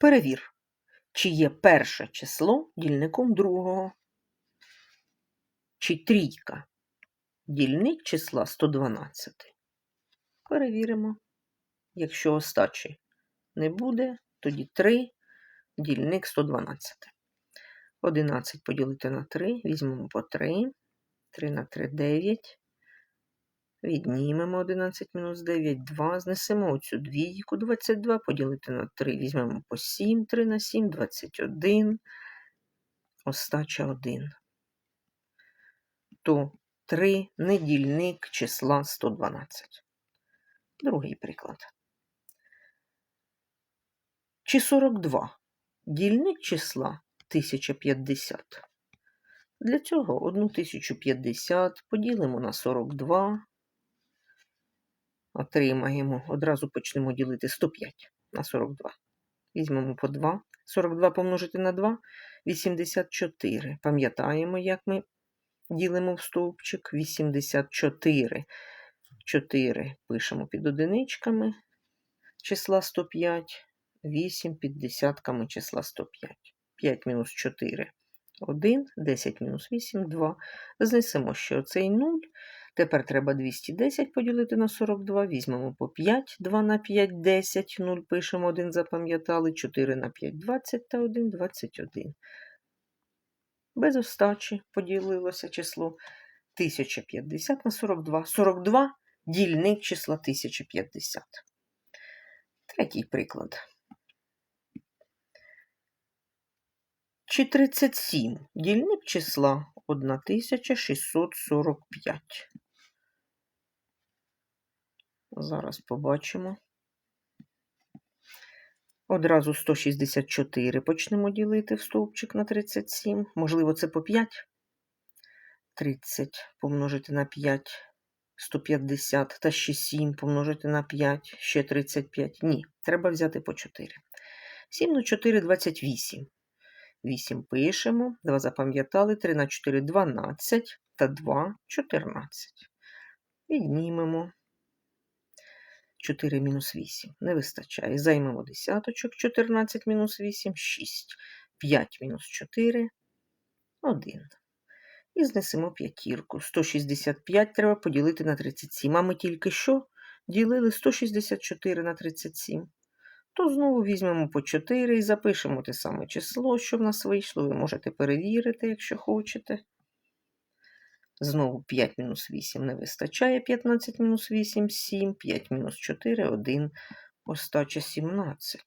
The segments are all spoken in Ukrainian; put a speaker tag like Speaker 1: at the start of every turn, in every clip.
Speaker 1: Перевір, чи є перше число дільником другого. Чи трійка дільник числа 112. Перевіримо. Якщо остачі не буде, тоді 3 дільник 112. 11 поділити на 3, візьмемо по 3. 3 на 3 9. Віднімемо 11 мінус 9, 2. Знесемо оцю двійку 22, поділити на 3. Візьмемо по 7, 3 на 7, 21. Остача 1. То 3 недільник числа 112. Другий приклад. Чи 42 дільник числа 1050. Для цього 1050 поділимо на 42. Отримаємо, одразу почнемо ділити 105 на 42. Візьмемо по 2. 42 помножити на 2 84. Пам'ятаємо, як ми ділимо в стовпчик 84. 4 пишемо під одиничками числа 105, 8 під десятками числа 105. 5 мінус 4 1, 10 мінус 8 2. Знесемо ще оцей 0. Тепер треба 210 поділити на 42. Візьмемо по 5, 2 на 5, 10, 0 пишемо 1, запам'ятали, 4 на 5, 20 та 1, 21. Без остачі поділилося число 1050 на 42. 42 дільник числа 1050. Третій приклад. Чи 37 дільник числа 1645. Зараз побачимо. Одразу 164 почнемо ділити в стовпчик на 37. Можливо, це по 5. 30 помножити на 5, 150 та ще 7 помножити на 5, ще 35. Ні, треба взяти по 4. 7 на 4 28. 8 пишемо, 2 запам'ятали, 3 на 4 12 та 2 14. Віднімемо. 4 мінус 8. Не вистачає. Займемо десяточок. 14 мінус 8 6. 5 мінус 4 1. І знесемо п'ятірку. 165 треба поділити на 37. А ми тільки що ділили 164 на 37. То знову візьмемо по 4 і запишемо те саме число, що в нас вийшло. Ви можете перевірити, якщо хочете. Знову 5 мінус 8 не вистачає. 15 мінус 8 7, 5 мінус 4 1. Остача 17.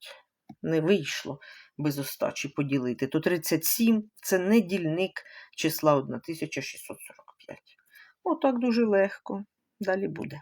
Speaker 1: Не вийшло без остачі поділити. То 37 це не дільник числа 1645. Отак дуже легко. Далі буде.